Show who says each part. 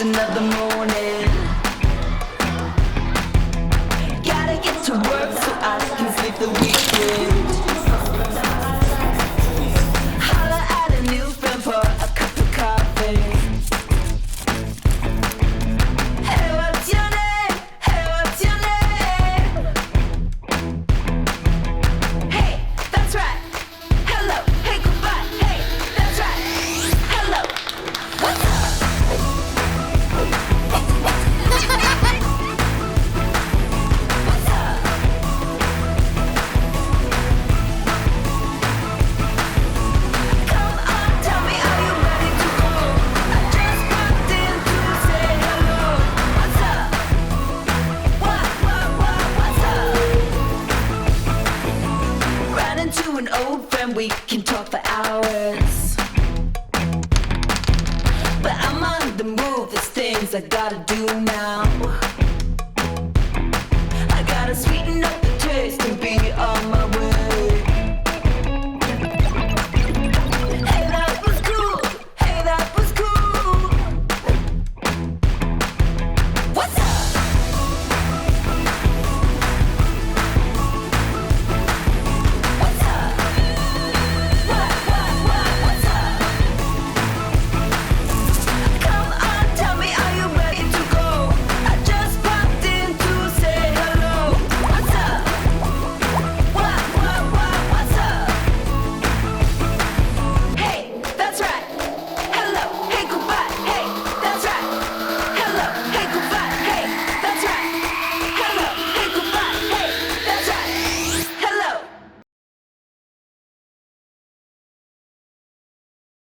Speaker 1: another morning. Gotta get to work so I can sleep the weekend. An old friend, we can talk for hours. But I'm on the move, there's things I gotta do now. up. Hey,